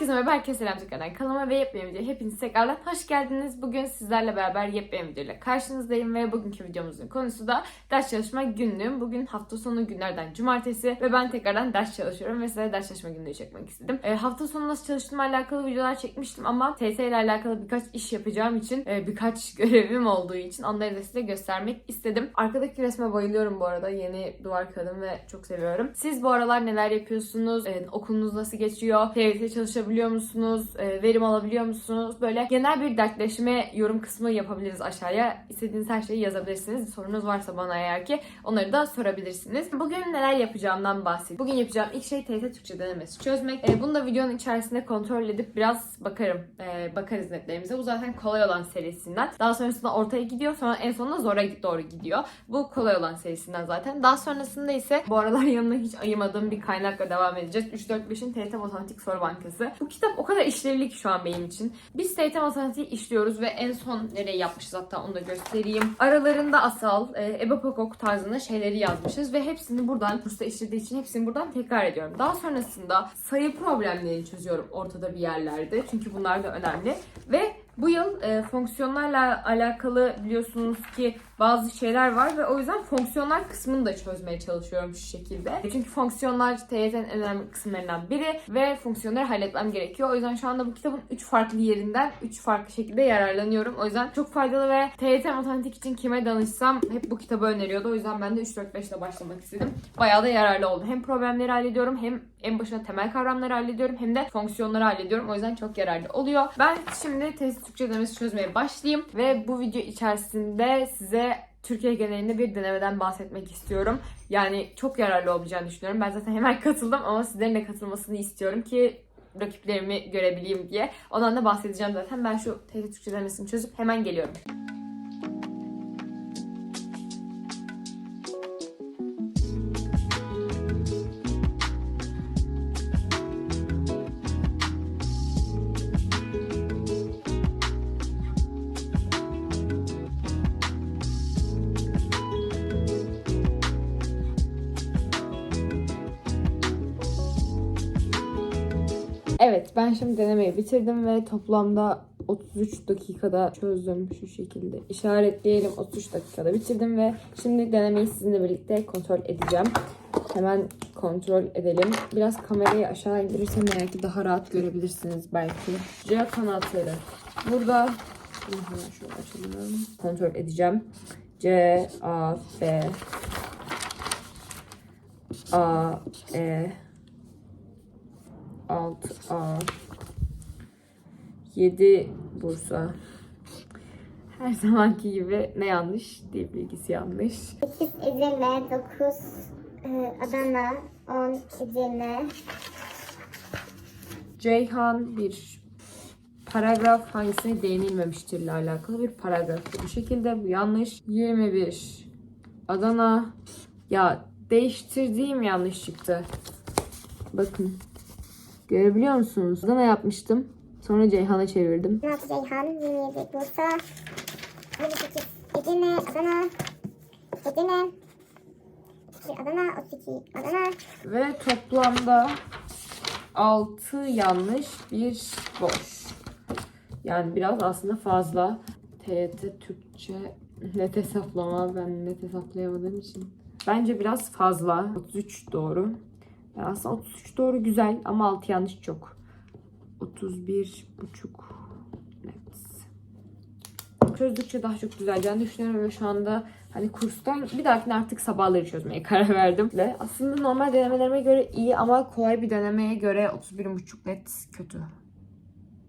Herkese merhaba, herkese selam tekrardan kanalıma ve yepyeni videoya hepiniz tekrardan hoş geldiniz. Bugün sizlerle beraber yepyeni videoyla karşınızdayım ve bugünkü videomuzun konusu da ders çalışma günlüğüm. Bugün hafta sonu günlerden cumartesi ve ben tekrardan ders çalışıyorum ve size ders çalışma günlüğü çekmek istedim. E, hafta sonu nasıl çalıştığımla alakalı videolar çekmiştim ama TT ile alakalı birkaç iş yapacağım için, e, birkaç görevim olduğu için onları da size göstermek istedim. Arkadaki resme bayılıyorum bu arada. Yeni duvar kağıdım ve çok seviyorum. Siz bu aralar neler yapıyorsunuz? E, okulunuz nasıl geçiyor? TYT çalışabiliyor musunuz? E, verim alabiliyor musunuz? Böyle genel bir dertleşme yorum kısmı yapabiliriz aşağıya. İstediğiniz her şeyi yazabilirsiniz. Sorunuz varsa bana eğer ki onları da sorabilirsiniz. Bugün neler yapacağımdan bahsedeyim. Bugün yapacağım ilk şey TYT Türkçe denemesi çözmek. E, bunu da videonun içerisinde kontrol edip biraz bakarım. E, bakarız netlerimize. Bu zaten kolay olan serisinden. Daha sonrasında ortaya gidiyor. Sonra en sonunda zora doğru gidiyor. Bu kolay olan serisinden zaten. Daha sonrasında ise bu aralar yanına hiç ayırmadığım bir kaynakla devam edeceğiz. 3-4-5'in TYT Matematik Soru Bankası. Bu kitap o kadar işlevli ki şu an benim için. Biz TYT Matematiği işliyoruz ve en son nereye yapmışız hatta onu da göstereyim. Aralarında asal, e, Ebe Pokok tarzında şeyleri yazmışız ve hepsini buradan kursta işlediği için hepsini buradan tekrar ediyorum. Daha sonrasında sayı problemlerini çözüyorum ortada bir yerlerde. Çünkü bunlar da önemli. Ve bu yıl e, fonksiyonlarla alakalı biliyorsunuz ki bazı şeyler var ve o yüzden fonksiyonlar kısmını da çözmeye çalışıyorum şu şekilde. Çünkü fonksiyonlar TYT'nin en önemli kısımlarından biri ve fonksiyonları halletmem gerekiyor. O yüzden şu anda bu kitabın 3 farklı yerinden 3 farklı şekilde yararlanıyorum. O yüzden çok faydalı ve TYT matematik için kime danışsam hep bu kitabı öneriyordu. O yüzden ben de 3-4-5 ile başlamak istedim. Bayağı da yararlı oldu. Hem problemleri hallediyorum hem en başına temel kavramları hallediyorum hem de fonksiyonları hallediyorum. O yüzden çok yararlı oluyor. Ben şimdi test Türkçe denemesi çözmeye başlayayım ve bu video içerisinde size Türkiye genelinde bir denemeden bahsetmek istiyorum. Yani çok yararlı olacağını düşünüyorum. Ben zaten hemen katıldım ama sizlerin de katılmasını istiyorum ki rakiplerimi görebileyim diye. Ondan da bahsedeceğim zaten. Ben şu TRT Türkçe denemesini çözüp hemen geliyorum. Evet ben şimdi denemeyi bitirdim ve toplamda 33 dakikada çözdüm şu şekilde. İşaretleyelim 33 dakikada bitirdim ve şimdi denemeyi sizinle birlikte kontrol edeceğim. Hemen kontrol edelim. Biraz kamerayı aşağı indirirsem belki daha rahat görebilirsiniz belki. C kanatları. Burada hemen şöyle açalım. Kontrol edeceğim. C, A, B A, E 6A 7 Bursa her zamanki gibi ne yanlış? Dil bilgisi yanlış. 8 Edirne, 9 e, Adana, 10 Edirne, Ceyhan bir paragraf hangisine değinilmemiştir ile alakalı bir paragraf. Bu şekilde bu yanlış. 21 Adana ya değiştirdiğim yanlış çıktı. Bakın. Görebiliyor musunuz? Adana yapmıştım. Sonra Ceyhan'a çevirdim. 16 Ceyhan, 27 Bursa, 28 Edirne, Adana, Edirne, 32 Adana, 32 Adana, Ve toplamda 6 yanlış, bir boş. Yani biraz aslında fazla. TYT Türkçe net hesaplama ben net hesaplayamadığım için. Bence biraz fazla. 33 doğru. Yani aslında 33 doğru güzel ama 6 yanlış çok. 31 buçuk net. Çözdükçe daha çok düzeleceğini düşünüyorum ve şu anda hani kurstan bir dahakine artık sabahları çözmeye karar verdim. Ve aslında normal denemelerime göre iyi ama kolay bir denemeye göre 31,5 net kötü.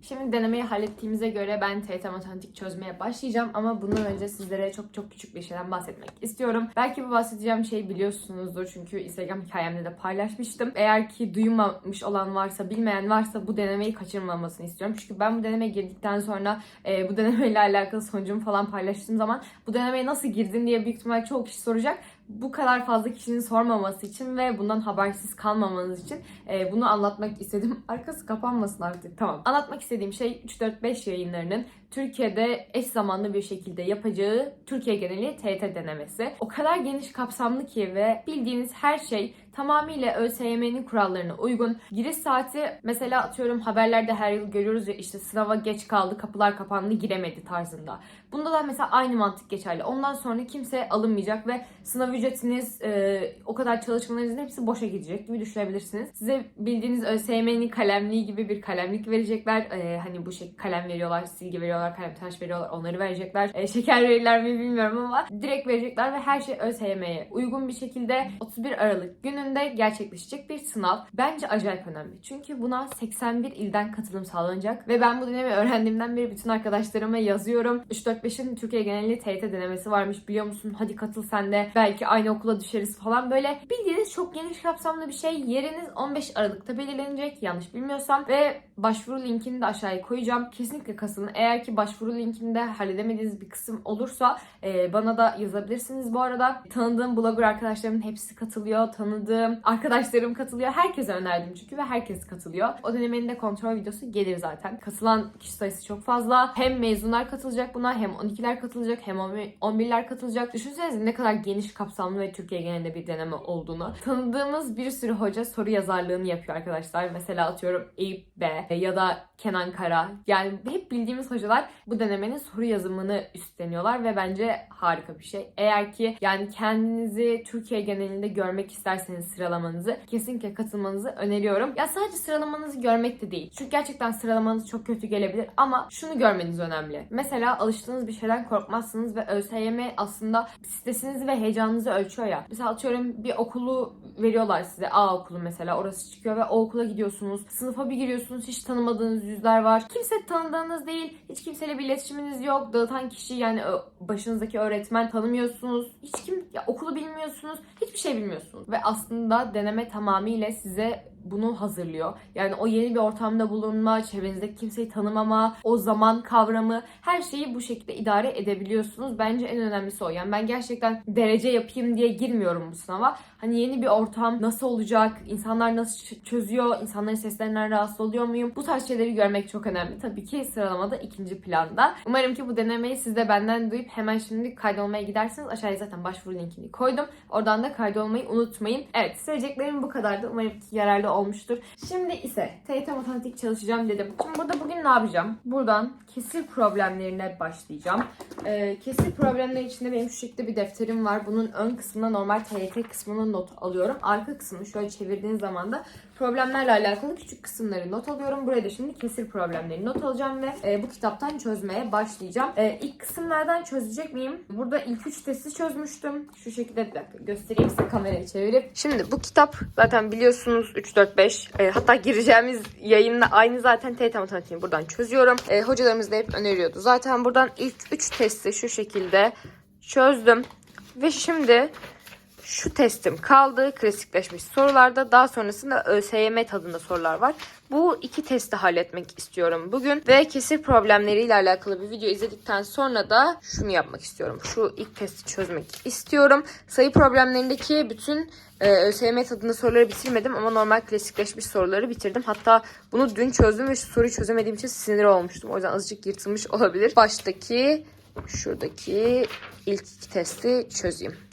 Şimdi denemeyi hallettiğimize göre ben TYT matematik çözmeye başlayacağım ama bundan önce sizlere çok çok küçük bir şeyden bahsetmek istiyorum. Belki bu bahsedeceğim şeyi biliyorsunuzdur çünkü Instagram hikayemde de paylaşmıştım. Eğer ki duymamış olan varsa, bilmeyen varsa bu denemeyi kaçırmamasını istiyorum. Çünkü ben bu denemeye girdikten sonra e, bu denemeyle alakalı sonucumu falan paylaştığım zaman bu denemeye nasıl girdin diye büyük ihtimal çoğu kişi soracak bu kadar fazla kişinin sormaması için ve bundan habersiz kalmamanız için e, bunu anlatmak istedim. Arkası kapanmasın artık. Tamam. Anlatmak istediğim şey 3-4-5 yayınlarının Türkiye'de eş zamanlı bir şekilde yapacağı Türkiye geneli TYT denemesi. O kadar geniş kapsamlı ki ve bildiğiniz her şey tamamıyla ÖSYM'nin kurallarına uygun. Giriş saati mesela atıyorum haberlerde her yıl görüyoruz ya işte sınava geç kaldı, kapılar kapandı, giremedi tarzında. Bunda da mesela aynı mantık geçerli. Ondan sonra kimse alınmayacak ve sınav ücretiniz, e, o kadar çalışmalarınızın hepsi boşa gidecek gibi düşünebilirsiniz. Size bildiğiniz ÖSYM'nin kalemliği gibi bir kalemlik verecekler. E, hani bu şey kalem veriyorlar, silgi veriyorlar, kalem taş veriyorlar. Onları verecekler. E, şeker verirler mi bilmiyorum ama direkt verecekler ve her şey ÖSYM'ye uygun bir şekilde 31 Aralık gününde gerçekleşecek bir sınav. Bence acayip önemli. Çünkü buna 81 ilden katılım sağlanacak ve ben bu dönemi öğrendiğimden beri bütün arkadaşlarıma yazıyorum. 3-4-5'in Türkiye genelinde TYT denemesi varmış biliyor musun? Hadi katıl sen de. Belki aynı okula düşeriz falan. Böyle bildiğiniz çok geniş kapsamlı bir şey. Yeriniz 15 Aralık'ta belirlenecek yanlış bilmiyorsam. Ve başvuru linkini de aşağıya koyacağım. Kesinlikle katılın. Eğer ki başvuru linkinde halledemediğiniz bir kısım olursa e, bana da yazabilirsiniz. Bu arada tanıdığım blogger arkadaşlarımın hepsi katılıyor. Tanıdığım arkadaşlarım katılıyor. Herkese önerdim çünkü ve herkes katılıyor. O dönemin de kontrol videosu gelir zaten. Katılan kişi sayısı çok fazla. Hem mezunlar katılacak buna hem 12'ler katılacak hem 11'ler katılacak. Düşünsenize ne kadar geniş kapsamlı ve Türkiye genelinde bir deneme olduğunu. Tanıdığımız bir sürü hoca soru yazarlığını yapıyor arkadaşlar. Mesela atıyorum Eyüp B ya da Kenan Kara. Yani hep bildiğimiz hocalar bu denemenin soru yazımını üstleniyorlar ve bence harika bir şey. Eğer ki yani kendinizi Türkiye genelinde görmek isterseniz sıralamanızı kesinlikle katılmanızı öneriyorum. Ya sadece sıralamanızı görmek de değil. Çünkü gerçekten sıralamanız çok kötü gelebilir ama şunu görmeniz önemli. Mesela alıştığınız bir şeyden korkmazsınız ve ÖSYM aslında stresinizi ve heyecanınızı ölçüyor ya. Mesela atıyorum bir okulu veriyorlar size. A okulu mesela orası çıkıyor ve o okula gidiyorsunuz. Sınıfa bir giriyorsunuz. Hiç tanımadığınız yüzler var. Kimse tanıdığınız değil. Hiç kimseyle bir iletişiminiz yok. Dağıtan kişi yani başınızdaki öğretmen tanımıyorsunuz. Hiç kim ya okulu bilmiyorsunuz. Hiçbir şey bilmiyorsunuz. Ve aslında deneme tamamıyla size bunu hazırlıyor. Yani o yeni bir ortamda bulunma, çevrenizdeki kimseyi tanımama, o zaman kavramı her şeyi bu şekilde idare edebiliyorsunuz. Bence en önemlisi o. Yani ben gerçekten derece yapayım diye girmiyorum bu sınava. Hani yeni bir ortam nasıl olacak, insanlar nasıl çözüyor, insanların seslerinden rahatsız oluyor muyum? Bu tarz şeyleri görmek çok önemli. Tabii ki sıralamada ikinci planda. Umarım ki bu denemeyi siz de benden duyup hemen şimdi kaydolmaya gidersiniz. Aşağıya zaten başvuru linkini koydum. Oradan da kaydolmayı unutmayın. Evet söyleyeceklerim bu kadardı. Umarım ki yararlı olmuştur. Şimdi ise TYT matematik çalışacağım dedim. Şimdi burada bugün ne yapacağım? Buradan kesir problemlerine başlayacağım. Ee, kesir problemleri içinde benim şu şekilde bir defterim var. Bunun ön kısmında normal TYT kısmını not alıyorum. Arka kısmını şöyle çevirdiğiniz zaman da problemlerle alakalı küçük kısımları not alıyorum. Buraya da şimdi kesir problemleri not alacağım ve e, bu kitaptan çözmeye başlayacağım. E, ilk kısımlardan çözecek miyim? Burada ilk üç testi çözmüştüm. Şu şekilde bir dakika göstereyim size kamerayı çevirip. Şimdi bu kitap zaten biliyorsunuz 3, 4, 5. E, hatta gireceğimiz yayında aynı zaten TYT matematiğini buradan çözüyorum. E, hocalarımız da hep öneriyordu. Zaten buradan ilk 3 testi şu şekilde çözdüm. Ve şimdi şu testim kaldı klasikleşmiş sorularda. Daha sonrasında ÖSYM tadında sorular var. Bu iki testi halletmek istiyorum bugün. Ve kesir problemleriyle alakalı bir video izledikten sonra da şunu yapmak istiyorum. Şu ilk testi çözmek istiyorum. Sayı problemlerindeki bütün e, ÖSYM tadında soruları bitirmedim ama normal klasikleşmiş soruları bitirdim. Hatta bunu dün çözdüm ve şu soruyu çözemediğim için sinir olmuştum. O yüzden azıcık yırtılmış olabilir. Baştaki şuradaki ilk iki testi çözeyim.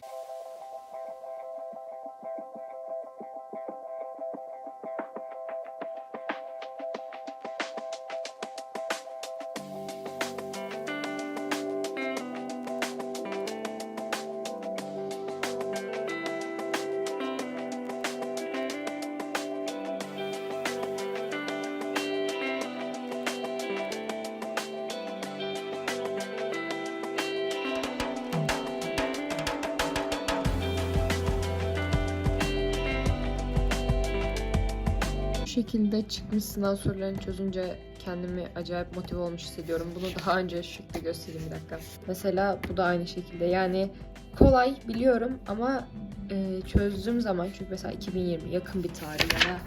Şekilde çıkmış sınav sorularını çözünce kendimi acayip motive olmuş hissediyorum. Bunu daha önce şu göstereyim bir dakika. Mesela bu da aynı şekilde. Yani kolay biliyorum ama e, çözdüğüm zaman çünkü mesela 2020 yakın bir tarih ya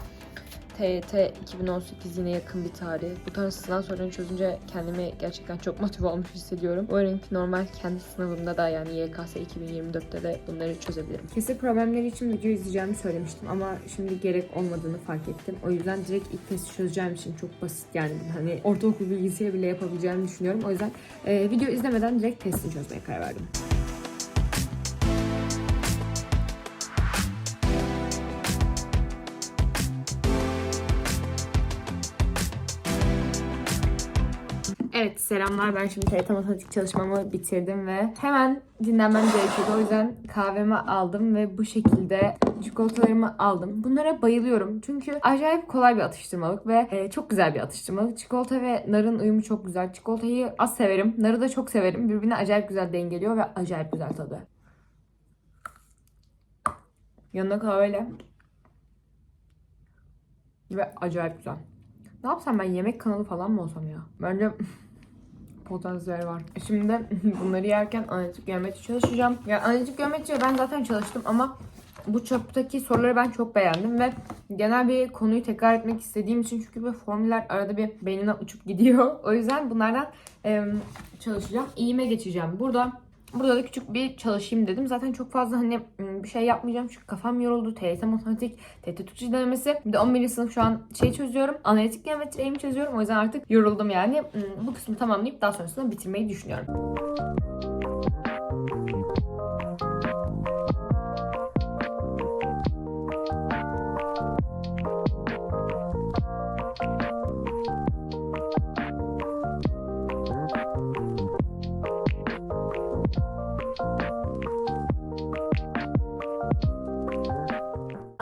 TYT 2018 yine yakın bir tarih. Bu tarz sınav sorularını çözünce kendimi gerçekten çok motive olmuş hissediyorum. Umarım ki normal kendi sınavımda da yani YKS 2024'te de bunları çözebilirim. Kesir problemleri için video izleyeceğimi söylemiştim ama şimdi gerek olmadığını fark ettim. O yüzden direkt ilk testi çözeceğim için çok basit yani hani ortaokul bilgisiyle bile yapabileceğimi düşünüyorum. O yüzden e, video izlemeden direkt testini çözmeye karar verdim. Evet selamlar ben şimdi TRT matematik çalışmamı bitirdim ve hemen dinlenmem gerekiyordu. O yüzden kahvemi aldım ve bu şekilde çikolatalarımı aldım. Bunlara bayılıyorum çünkü acayip kolay bir atıştırmalık ve e, çok güzel bir atıştırmalık. Çikolata ve narın uyumu çok güzel. Çikolatayı az severim, narı da çok severim. Birbirine acayip güzel dengeliyor ve acayip güzel tadı. Yanına kahveyle. Ve acayip güzel. Ne yapsam ben yemek kanalı falan mı olsam ya? Bence potansiyel var. Şimdi bunları yerken analitik geometri çalışacağım. Yani analitik geometriye ben zaten çalıştım ama bu çöpteki soruları ben çok beğendim ve genel bir konuyu tekrar etmek istediğim için çünkü bu formüller arada bir beynine uçup gidiyor. O yüzden bunlardan em, çalışacağım. İyime geçeceğim. Burada Burada da küçük bir çalışayım dedim. Zaten çok fazla hani m, bir şey yapmayacağım çünkü kafam yoruldu. TYT matematik, TYT Türkçe denemesi. Bir de 11. sınıf şu an şey çözüyorum. Analitik geometri eğim çözüyorum. O yüzden artık yoruldum yani. Bu kısmı tamamlayıp daha sonrasında bitirmeyi düşünüyorum.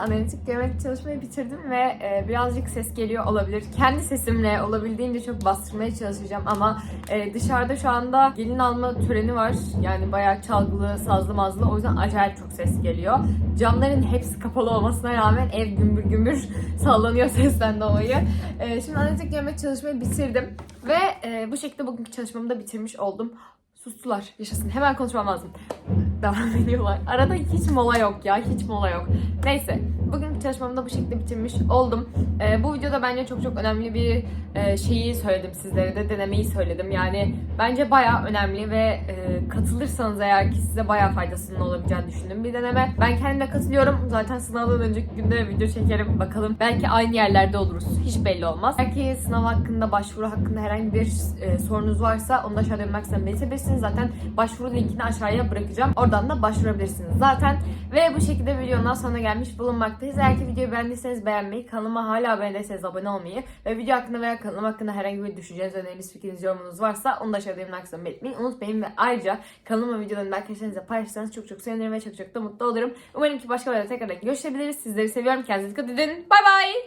Analitik geometri çalışmayı bitirdim ve e, birazcık ses geliyor olabilir. Kendi sesimle olabildiğince çok bastırmaya çalışacağım ama e, dışarıda şu anda gelin alma töreni var. Yani bayağı çalgılı, sazlı mazlı. O yüzden acayip çok ses geliyor. Camların hepsi kapalı olmasına rağmen ev gümbür gümbür sallanıyor sesten dolayı. E, şimdi analitik geometri çalışmayı bitirdim ve e, bu şekilde bugünkü çalışmamı da bitirmiş oldum. Sustular. Yaşasın. Hemen konuşmam lazım. Devam ediyorlar. Arada hiç mola yok ya. Hiç mola yok. Neyse. Bugünkü çalışmamı da bu şekilde bitirmiş oldum. Ee, bu videoda bence çok çok önemli bir e, şeyi söyledim sizlere de. Denemeyi söyledim. Yani bence baya önemli ve e, katılırsanız eğer ki size baya faydasının olabileceğini düşündüğüm bir deneme. Ben kendime katılıyorum. Zaten sınavdan önceki günde video çekerim. Bakalım. Belki aynı yerlerde oluruz. Hiç belli olmaz. Belki sınav hakkında, başvuru hakkında herhangi bir e, sorunuz varsa onu da aşağıda yorumlar belirtebilirsiniz. Zaten başvuru linkini aşağıya bırakacağım. Oradan da başvurabilirsiniz zaten. Ve bu şekilde videonun sonuna gelmiş bulunmaktayız. Eğer ki videoyu beğendiyseniz beğenmeyi, kanalıma hala abone değilseniz abone olmayı ve video hakkında veya kanalım hakkında herhangi bir düşünceniz, öneriniz, fikriniz, yorumunuz varsa onu da aşağıda yorumlar kısmına belirtmeyi unutmayın. Ve ayrıca kanalıma videolarını arkadaşlarınızla paylaşırsanız çok çok sevinirim ve çok çok da mutlu olurum. Umarım ki başka videoda tekrardan görüşebiliriz. Sizleri seviyorum. Kendinize dikkat edin. Bay bay.